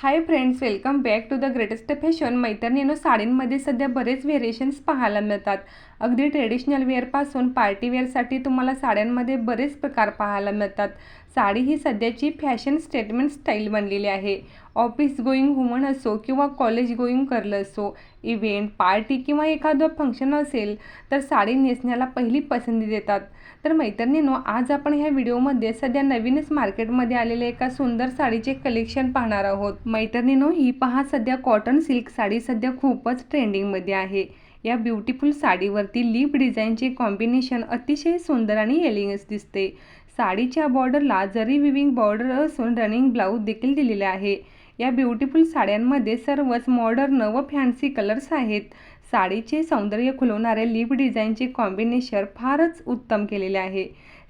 Hi friends welcome back to the greatest fashion मैत्रिणीनो साडींमध्ये सध्या बरेच व्हेरिएशन्स पाहायला मिळतात. अगदी ट्रेडिशनल वेअरपासून पार्टीवेअरसाठी तुम्हाला साड्यांमध्ये बरेच प्रकार पाहायला मिळतात. साडी ही सध्याची फॅशन स्टेटमेंट स्टाईल बनलेली आहे. ऑफिस गोईंग वुमन असो किंवा कॉलेज गोईंग करलं असो इव्हेंट पार्टी किंवा एखादं फंक्शन असेल तर साडी नेसण्याला पहिली पसंती देतात. तर मैत्रिणीनो आज आपण ह्या व्हिडिओमध्ये सध्या नवीनच मार्केटमध्ये आलेले एका सुंदर साडीचे कलेक्शन पाहणार आहोत. मैत्रिणीनो ही पहा सध्या कॉटन सिल्क साडी सध्या खूपच ट्रेंडिंगमध्ये आहे. या ब्युटिफुल साडीवरती लिप डिझाईनचे कॉम्बिनेशन अतिशय सुंदर आणि एलिंगस दिसते. साडीच्या बॉर्डरला जरी विविंग बॉर्डर असून रनिंग ब्लाऊज देखील दिलेले आहे. या ब्युटिफुल साड्यांमध्ये सर्वच मॉडर्न व फॅन्सी कलर्स आहेत. साडीचे सौंदर्य खुलवणारे लिप डिझाईनचे कॉम्बिनेशन फारच उत्तम केलेले आहे.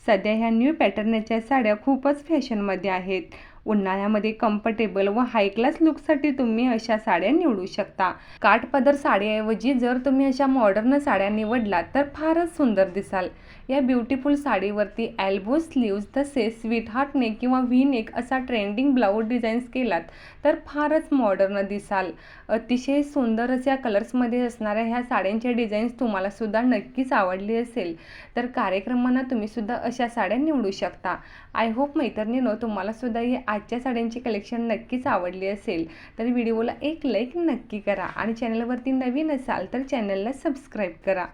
सध्या ह्या न्यू पॅटर्नच्या साड्या खूपच फॅशनमध्ये आहेत. उन्हाळ्यामध्ये कम्फर्टेबल व हाय क्लास लुकसाठी तुम्ही अशा साड्या निवडू शकता. काठपदर साडीऐवजी जर तुम्ही अशा मॉडर्न साड्या निवडला तर फारच सुंदर दिसाल. या ब्युटिफुल साडीवरती एल्बो स्लीव्ज तसेच स्वीट हार्ट नेक किंवा व्ही नेक असा ट्रेंडिंग ब्लाऊज डिझाईन्स केलात तर फारच मॉडर्न दिसाल. अतिशय सुंदर अशा कलर्समध्ये असणाऱ्या ह्या साड्यांच्या डिझाईन्स तुम्हालासुद्धा नक्कीच आवडली असेल. तर कार्यक्रमांना तुम्ही सुद्धा अशा साड्या निवडू शकता. आय होप मैत्रिणीनो तुम्हालासुद्धा ही आजच्या साड्यांची कलेक्शन नक्कीच आवडली असेल. तर व्हिडिओला एक लाईक नक्की करा आणि चॅनलवरती नवीन असाल तर चॅनलला सबस्क्राईब करा.